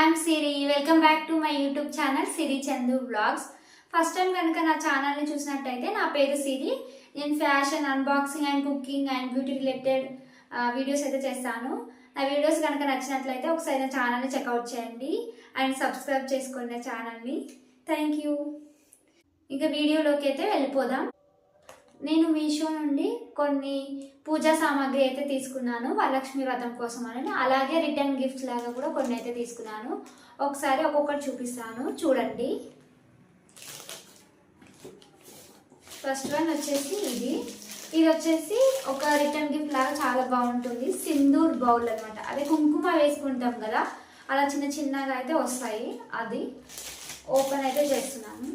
I'm Siri welcome back to my YouTube channel Siri Chandu blogs first time కనుక నా ఛానల్ని చూసినట్టయితే నా పేరు సిరి నేను fashion unboxing and cooking and beauty related videos అయితే చేస్తాను. నా వీడియోస్ కనుక నచ్చినట్లయితే ఒకసారి నా ఛానల్ని చెక్అవుట్ చేయండి. అండ్ సబ్స్క్రైబ్ చేసుకోండి నా ఛానల్ని థ్యాంక్ యూ ఇంకా వీడియోలోకి అయితే వెళ్ళిపోదాం. నేను మీషో నుండి కొన్ని పూజా సామాగ్రి అయితే తీసుకున్నాను వరలక్ష్మి వ్రతం కోసం అని అలాగే రిటర్న్ గిఫ్ట్స్ లాగా కూడా కొన్ని అయితే తీసుకున్నాను. ఒకసారి ఒక్కొక్కటి చూపిస్తాను చూడండి. ఫస్ట్ వన్ వచ్చేసి ఇది. ఇది వచ్చేసి ఒక రిటర్న్ గిఫ్ట్ లాగా చాలా బాగుంటుంది. సింధూర్ బౌల్ అనమాట అదే కుంకుమ వేసుకుంటాం కదా అలా చిన్న చిన్నగా అయితే వస్తాయి. అది ఓపెన్ అయితే చేస్తున్నాను.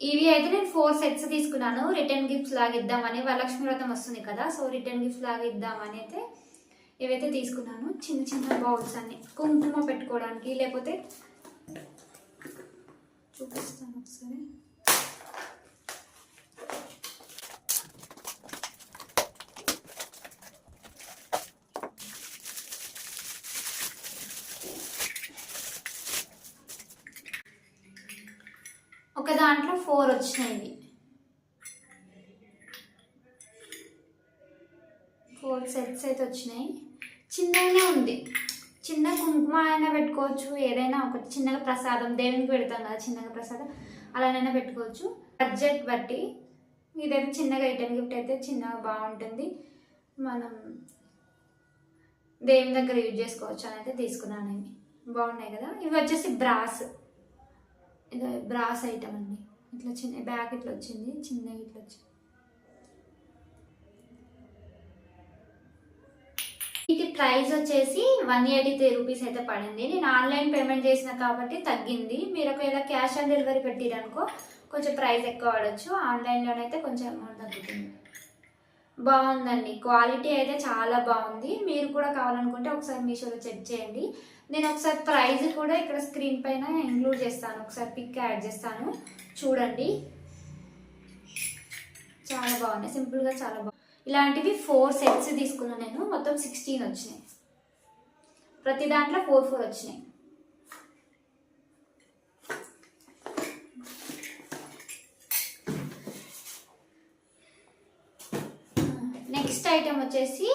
ఇవి అయితే నేను ఫోర్ సెట్స్ తీసుకున్నాను. రిటర్న్ గిఫ్ట్స్ లాగా ఇద్దామని వరలక్ష్మి వ్రతం వస్తుంది కదా సో రిటర్న్ గిఫ్ట్స్ లాగా ఇద్దామని అయితే ఇవైతే తీసుకున్నాను. చిన్న చిన్న బౌల్స్ అన్ని. కుంకుమ పెట్టుకోవడానికి లేకపోతే చూపిస్తాను ఒకసారి ఒక దాంట్లో ఫోర్ వచ్చినాయి ఫోర్ సెట్స్ అయితే వచ్చినాయి. చిన్నగానే ఉంది. చిన్న కుంకుమ అయినా పెట్టుకోవచ్చు. ఏదైనా ఒకటి చిన్నగా ప్రసాదం దేవునికి పెడతాం కదా చిన్నగా ప్రసాదం అలానైనా పెట్టుకోవచ్చు. బడ్జెట్ బట్టి ఇదైతే చిన్నగా ఐటమ్ గిఫ్ట్ అయితే చిన్నగా బాగుంటుంది. మనం దేవుని దగ్గర యూజ్ చేసుకోవచ్చు అని అయితే తీసుకున్నాను బాగున్నాయి కదా. ఇవి వచ్చేసి బ్రాస్. ఇది బ్రాస్ ఐటమ్ అండి. ఇట్లా చిన్న బ్యాగ్ ఇట్లా వచ్చింది చిన్నగా ఇట్లా వచ్చింది. ఇది ప్రైస్ వచ్చేసి వన్ ఎయిటీ త్రీ రూపీస్ అయితే పడింది. నేను ఆన్లైన్ పేమెంట్ చేసిన కాబట్టి తగ్గింది. మీరు ఒకవేళ క్యాష్ ఆన్ డెలివరీ పెట్టిరనుకో కొంచెం ప్రైస్ ఎక్కువ పడవచ్చు ఆన్లైన్లోనైతే కొంచెం అమౌంట్ తగ్గుతుంది. బాగుందండి. క్వాలిటీ అయితే చాలా బాగుంది. మీరు కూడా కావాలనుకుంటే ఒకసారి మీషోలో చెక్ చేయండి. నేను ఒకసారి ప్రైజ్ కూడా ఇక్కడ స్క్రీన్ పైన ఇంక్లూడ్ చేస్తాను. ఒకసారి పిక్ యాడ్ చేస్తాను. చూడండి. చాలా బాగున్నాయి. సింపుల్గా చాలా బాగుంది ఇలాంటివి ఫోర్ సెట్స్ తీసుకున్నాను నేను. మొత్తం సిక్స్టీన్ వచ్చినాయి. ప్రతి దాంట్లో ఫోర్ ఫోర్ వచ్చినాయి. నెక్స్ట్ ఐటమ్ వచ్చేసి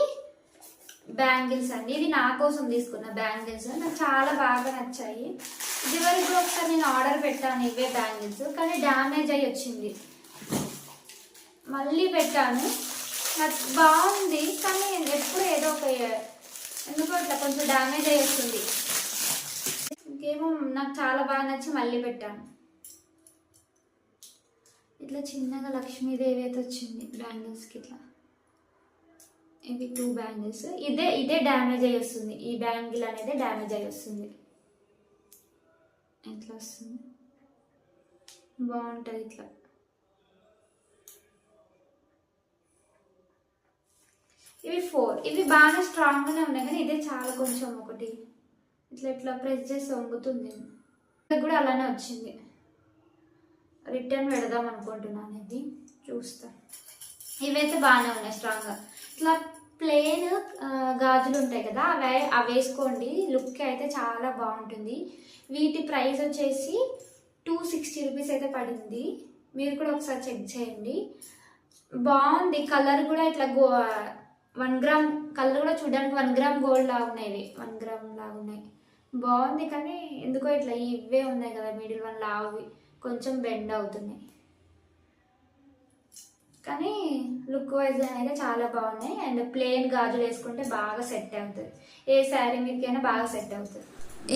బ్యాంగిల్స్ అండి. ఇది నా కోసం తీసుకున్న బ్యాంగిల్స్. నాకు చాలా బాగా నచ్చాయి. ఇదివరకు ఒకసారి నేను ఆర్డర్ పెట్టాను ఇవే బ్యాంగిల్స్. కానీ డ్యామేజ్ అయ్యి వచ్చింది. మళ్ళీ పెట్టాను. నాకు బాగుంది. కానీ ఎప్పుడు ఏదో ఒక ఎందుకో ఇట్లా కొంచెం డ్యామేజ్ అయ్యి వస్తుంది ఇంకేమో నాకు చాలా బాగా నచ్చి మళ్ళీ పెట్టాను. ఇట్లా చిన్నగా లక్ష్మీదేవి అయితే వచ్చింది బ్యాంగిల్స్కి ఇట్లా. ఇవి టూ బ్యాంగిల్స్ ఇదే ఇదే డ్యామేజ్ అయ్యి వస్తుంది. ఈ బ్యాంగిల్ అనేది డ్యామేజ్ అయ్యి వస్తుంది. ఎట్లా వస్తుంది? బాగుంటుంది ఇట్లా. ఇవి ఫోర్ ఇవి బాగా స్ట్రాంగ్గానే ఉన్నాయి కానీ ఇదే చాలా కొంచెం ఒకటి. ఇట్లా ఇట్లా ప్రెస్ చేసి వంగుతుంది. ఇది కూడా అలానే వచ్చింది. రిటర్న్ పెడదాం అనుకుంటున్నాను ఇది. చూస్తాను ఇవైతే బాగానే ఉన్నాయి స్ట్రాంగ్గా ఇట్లా ప్లెయిన్ గాజులు ఉంటాయి కదా అవి అవి వేసుకోండి. లుక్ అయితే చాలా బాగుంటుంది. వీటి ప్రైస్ వచ్చేసి టూ సిక్స్టీ రూపీస్ అయితే పడింది. మీరు కూడా ఒకసారి చెక్ చేయండి. బాగుంది. కలర్ కూడా ఇట్లా గో వన్ గ్రామ్ కలర్ కూడా చూడడానికి వన్ గ్రామ్ గోల్డ్ లాగా ఉన్నాయి. వన్ గ్రామ్ లాగా ఉన్నాయి. బాగుంది కానీ ఎందుకో ఇట్లా ఇవే ఉన్నాయి కదా మిడిల్ వన్ లావి కొంచెం బెండ్ అవుతున్నాయి. కానీ లుక్ వైజ్ అనేది చాలా బాగున్నాయి. అండ్ ప్లెయిన్ గాజులు వేసుకుంటే బాగా సెట్ అవుతుంది. ఏ శారీ మీదకైనా బాగా సెట్ అవుతుంది.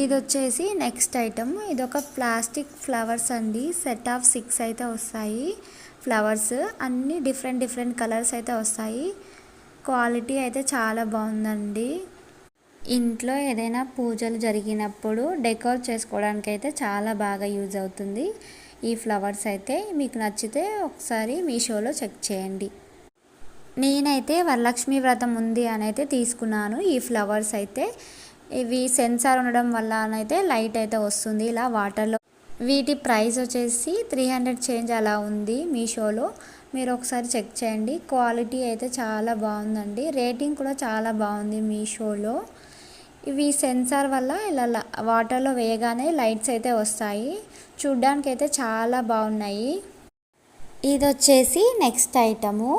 ఇది వచ్చేసి నెక్స్ట్ ఐటమ్. ఇది ఒక ప్లాస్టిక్ ఫ్లవర్స్ అండి. సెట్ ఆఫ్ సిక్స్ అయితే వస్తాయి ఫ్లవర్స్. అన్ని డిఫరెంట్ డిఫరెంట్ కలర్స్ అయితే వస్తాయి. క్వాలిటీ అయితే చాలా బాగుందండి. ఇంట్లో ఏదైనా పూజలు జరిగినప్పుడు డెకోర్ చేసుకోవడానికి అయితే చాలా బాగా యూజ్ అవుతుంది. ఈ ఫ్లవర్స్ అయితే మీకు నచ్చితే ఒకసారి మీషోలో చెక్ చేయండి. నేనైతే వరలక్ష్మి వ్రతం ఉంది అని అయితే తీసుకున్నాను. ఈ ఫ్లవర్స్ అయితే ఇవి సెన్సార్ ఉండడం వల్ల అయితే లైట్ అయితే వస్తుంది. ఇలా వాటర్లో వీటి ప్రైస్ వచ్చేసి త్రీ హండ్రెడ్ చేంజ్ అలా ఉంది మీషోలో మీరు ఒకసారి చెక్ చేయండి. క్వాలిటీ అయితే చాలా బాగుందండి. రేటింగ్ కూడా చాలా బాగుంది మీషోలో ఇవి సెన్సార్ వల్ల ఇలా వాటర్లో వేయగానే లైట్స్ అయితే వస్తాయి. చూడ్డానికి అయితే చాలా బాగున్నాయి. ఇది వచ్చేసి నెక్స్ట్ ఐటము.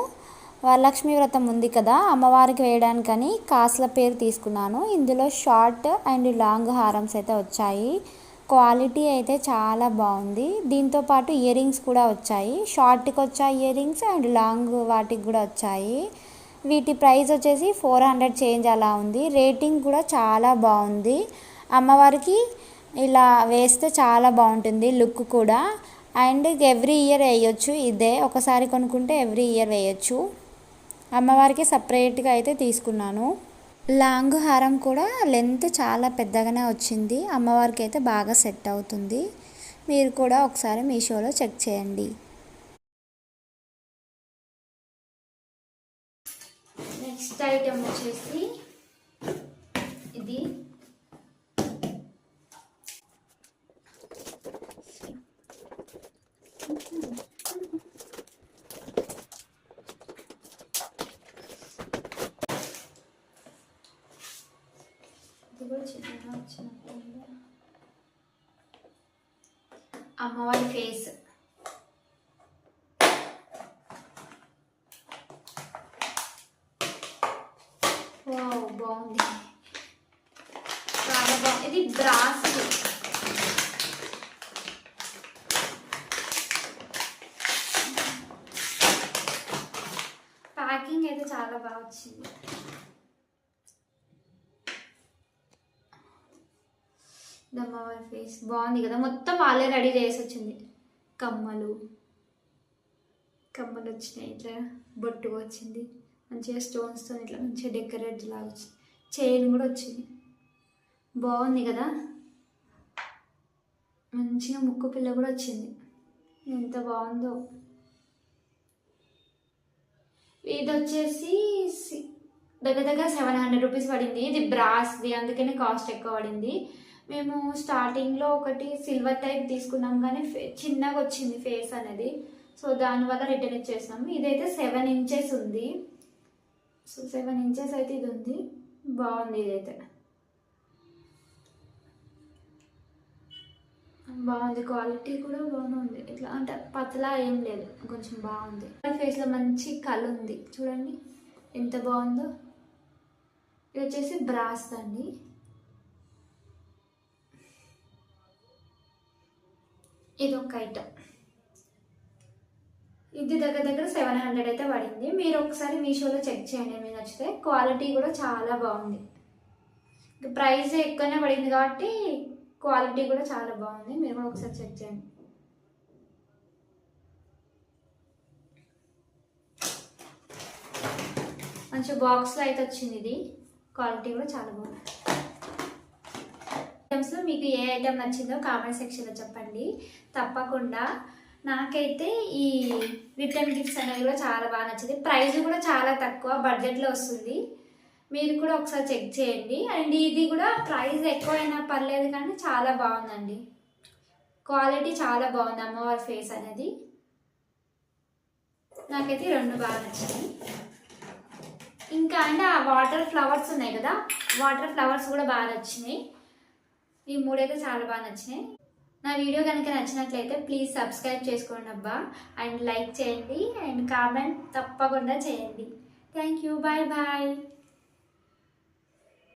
వరలక్ష్మి వ్రతం ఉంది కదా అమ్మవారికి వేయడానికని కాసుల పేరు తీసుకున్నాను. ఇందులో షార్ట్ అండ్ లాంగ్ హారమ్స్ అయితే వచ్చాయి. క్వాలిటీ అయితే చాలా బాగుంది. దీంతో పాటు ఇయర్ రింగ్స్ కూడా వచ్చాయి. షార్ట్కి వచ్చాయి ఇయర్ రింగ్స్ అండ్ లాంగ్ వాటికి కూడా వచ్చాయి. వీటి ప్రైస్ వచ్చేసి ఫోర్ హండ్రెడ్ చేంజ్ అలా ఉంది. రేటింగ్ కూడా చాలా బాగుంది. అమ్మవారికి ఇలా వేస్తే చాలా బాగుంటుంది లుక్ కూడా. అండ్ ఎవ్రీ ఇయర్ వేయొచ్చు ఇదే. ఒకసారి కొనుక్కుంటే ఎవ్రీ ఇయర్ వేయొచ్చు. అమ్మవారికి సపరేట్గా అయితే తీసుకున్నాను. లాంగ్ హారం కూడా లెంత్ చాలా పెద్దగానే వచ్చింది. అమ్మవారికి అయితే బాగా సెట్ అవుతుంది. మీరు కూడా ఒకసారి మీషోలో చెక్ చేయండి. నెక్స్ట్ ఐటమ్ వచ్చేసి ఇది. అమ్మవారి ఫేస్. బాగుంది చాలా బాగుంది ఇది బ్రాస్. ప్యాకింగ్ అయితే చాలా బాగా వచ్చింది. దమ్మవారి ఫేస్ బాగుంది కదా. మొత్తం వాళ్ళే రెడీ చేసి వచ్చింది. కమ్మలు. కమ్మలు వచ్చినాయి. ఇట్లా బొట్టుకు వచ్చింది. మంచిగా స్టోన్స్తో ఇట్లా మంచిగా డెకరేట్ లాగా వచ్చింది చైన్ కూడా వచ్చింది. బాగుంది కదా? మంచిగా ముక్కు పిల్ల కూడా వచ్చింది. ఎంత బాగుందో. ఇది వచ్చేసి సి- దగ్గర దగ్గర సెవెన్ హండ్రెడ్ రూపీస్ పడింది. ఇది బ్రాస్ది అందుకనే కాస్ట్ ఎక్కువ పడింది. మేము స్టార్టింగ్లో ఒకటి సిల్వర్ టైప్ తీసుకున్నాం కానీ ఫే- చిన్నగా వచ్చింది ఫేస్ అనేది. సో దానివల్ల రిటర్న్ ఇచ్చేసాము ఇదైతే సెవెన్ ఇంచెస్ ఉంది. సో సెవెన్ ఇంచెస్ అయితే ఇది ఉంది. బాగుంది ఇదైతే. బాగుంది. క్వాలిటీ కూడా బాగుంది ఉంది. ఇట్లా అంటే పతలా ఏం లేదు. కొంచెం బాగుంది. ఫేస్లో మంచి కళ్ళు ఉంది. చూడండి. ఎంత బాగుందో. ఇది వచ్చేసి బ్రాస్ అండి. ఇది ఒక ఐటమ్ ఇది దగ్గర దగ్గర సెవెన్ హండ్రెడ్ అయితే పడింది. మీరు ఒకసారి మీషోలో చెక్ చేయండి మీకు నచ్చితే. క్వాలిటీ కూడా చాలా బాగుంది. ప్రైస్ ఎక్కువనే పడింది కాబట్టి క్వాలిటీ కూడా చాలా బాగుంది. మీరు కూడా ఒకసారి చెక్ చేయండి. మంచి బాక్స్లో అయితే వచ్చింది ఇది. క్వాలిటీ కూడా చాలా బాగుంది. ఐటమ్స్లో మీకు ఏ ఐటమ్ నచ్చిందో కామెంట్ సెక్షన్లో చెప్పండి. తప్పకుండా నాకైతే ఈ రిటర్న్ గిఫ్ట్స్ అనేది కూడా చాలా బాగా నచ్చింది. ప్రైస్ కూడా చాలా తక్కువ బడ్జెట్లో వస్తుంది. మీరు కూడా ఒకసారి చెక్ చేయండి. అండ్ ఇది కూడా ప్రైస్ ఎక్కువైనా పర్లేదు కానీ చాలా బాగుందండి. క్వాలిటీ చాలా బాగుంది అమ్మవారి ఫేస్ అనేది. నాకైతే రెండు బాగా నచ్చింది ఇంకా అంటే ఆ వాటర్ ఫ్లవర్స్ ఉన్నాయి కదా? వాటర్ ఫ్లవర్స్ కూడా బాగా నచ్చినాయి. ఈ మూడైతే చాలా బాగా నచ్చినాయి. నా వీడియో కనుక నచ్చినట్లయితే ప్లీజ్ సబ్స్క్రైబ్ చేసుకోండి అబ్బా. అండ్ లైక్ చేయండి. అండ్ కామెంట్ తప్పకుండా చేయండి. Thank you bye bye